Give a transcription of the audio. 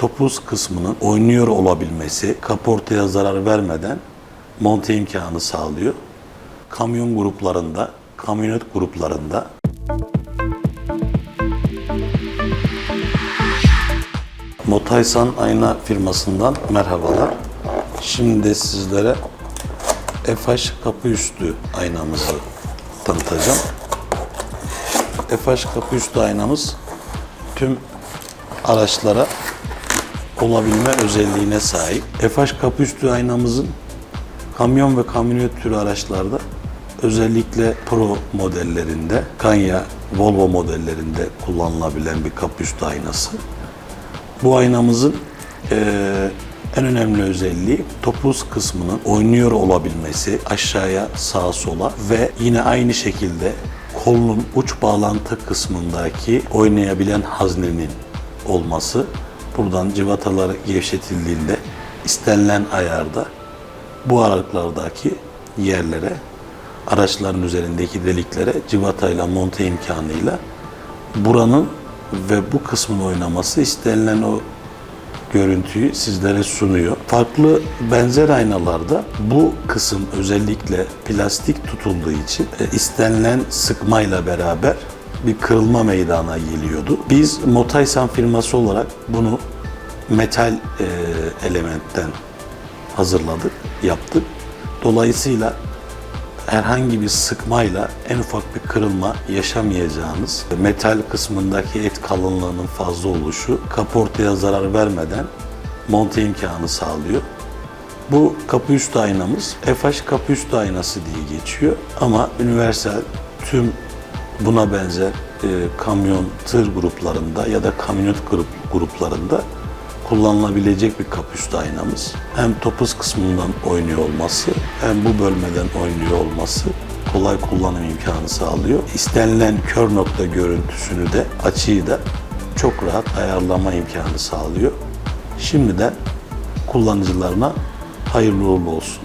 topuz kısmının oynuyor olabilmesi, kaportaya zarar vermeden monte imkanı sağlıyor. Kamyon gruplarında, kamyonet gruplarında Motaysan Ayna firmasından merhabalar. Şimdi de sizlere FH kapı üstü aynamızı tanıtacağım. FH kapı üstü aynamız tüm araçlara olabilme özelliğine sahip. FH kapı üstü aynamızın kamyon ve kamyonet türü araçlarda özellikle Pro modellerinde, Scania, Volvo modellerinde kullanılabilen bir kapı üstü aynası. Bu aynamızın eee, en önemli özelliği topuz kısmının oynuyor olabilmesi aşağıya sağa sola ve yine aynı şekilde kolunun uç bağlantı kısmındaki oynayabilen haznenin olması. Buradan civatalar gevşetildiğinde istenilen ayarda bu aralıklardaki yerlere araçların üzerindeki deliklere civatayla monte imkanıyla buranın ve bu kısmın oynaması istenilen o görüntüyü sizlere sunuyor. Farklı benzer aynalarda bu kısım özellikle plastik tutulduğu için e, istenilen sıkmayla beraber bir kırılma meydana geliyordu. Biz Motaysan firması olarak bunu metal e, elementten hazırladık, yaptık. Dolayısıyla herhangi bir sıkmayla en ufak bir kırılma yaşamayacağınız metal kısmındaki et kalınlığının fazla oluşu kaportaya zarar vermeden monte imkanı sağlıyor. Bu kapı üstü aynamız FH kapı üstü aynası diye geçiyor ama universal tüm buna benzer e, kamyon, tır gruplarında ya da kamyonet grup, gruplarında kullanılabilecek bir kapüstü aynamız. Hem topuz kısmından oynuyor olması hem bu bölmeden oynuyor olması kolay kullanım imkanı sağlıyor. İstenilen kör nokta görüntüsünü de açıyı da çok rahat ayarlama imkanı sağlıyor. Şimdiden kullanıcılarına hayırlı uğurlu olsun.